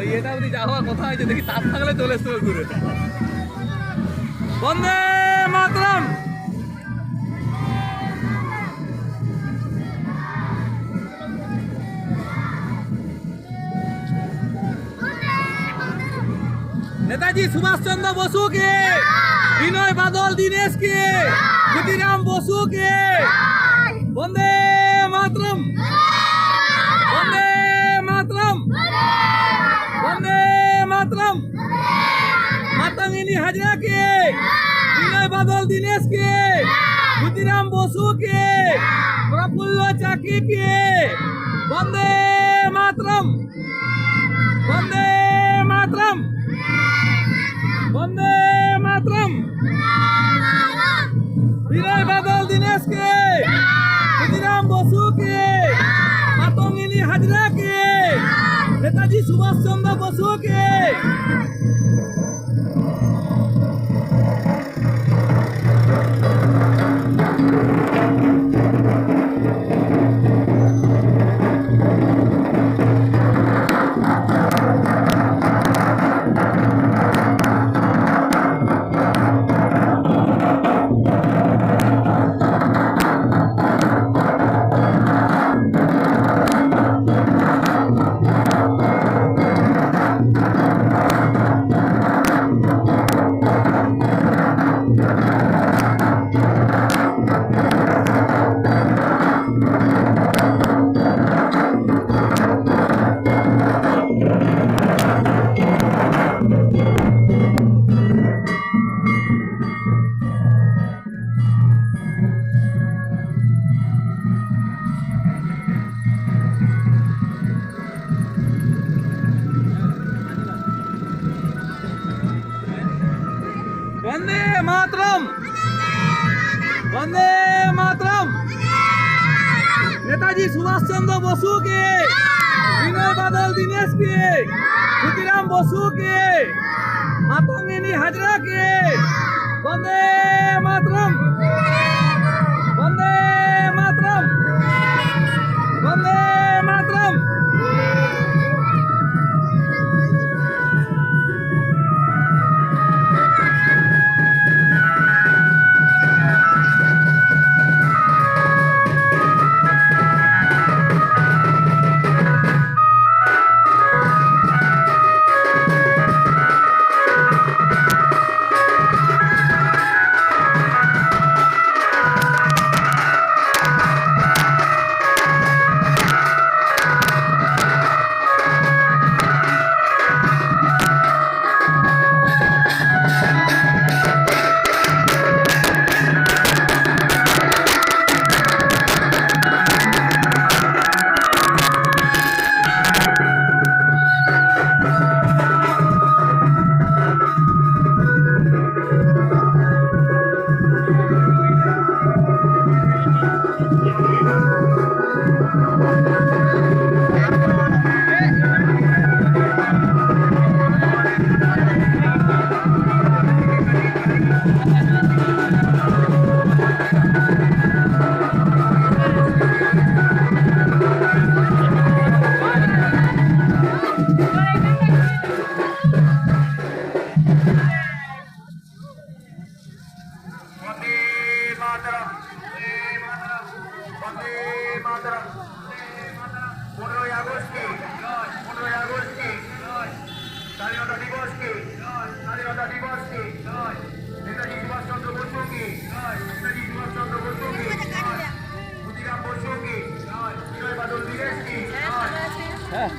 ওই এটা অবধি যাওয়া কথা হয়েছে, দেখি তার থাকলে চলে আসতে ঘুরে বন্দে মাতরম! নেতাজি সুভাষচন্দ্র বসু কে বিনয় বাদল দীনেশ কে ক্ষুদিরাম বসু বাদল দীনেশ কে ক্ষুদিরাম বসু কে প্রফুল্ল চাকি কে বন্দে মাতরম বন্দে মাতরম বন্দে মাতরম বিনয় বাদল দীনেশ কে ক্ষুদিরাম বসু কে মাতঙ্গিনী হাজরা কে নেতাজি সুভাষ চন্দ্র মাতরম বন্দে মাতরম নেতাজি সুভাষ বসুকে বিনয় বাদল দীনেশকে ক্ষুদিরাম বসু কে মাতঙ্গিনী হাজরা কে বন্দে মাতরম আগস্টকে পনেরোই আগস্টকে স্বাধীনতা দিবসকে স্বাধীনতা দিবসকে নেতাজি সুভাষচন্দ্র বসুকে নেতাজি সুভাষচন্দ্র বসুকে ক্ষুদিরাম বসুকে বিনয় বাদল দীনেশকে হ্যাঁ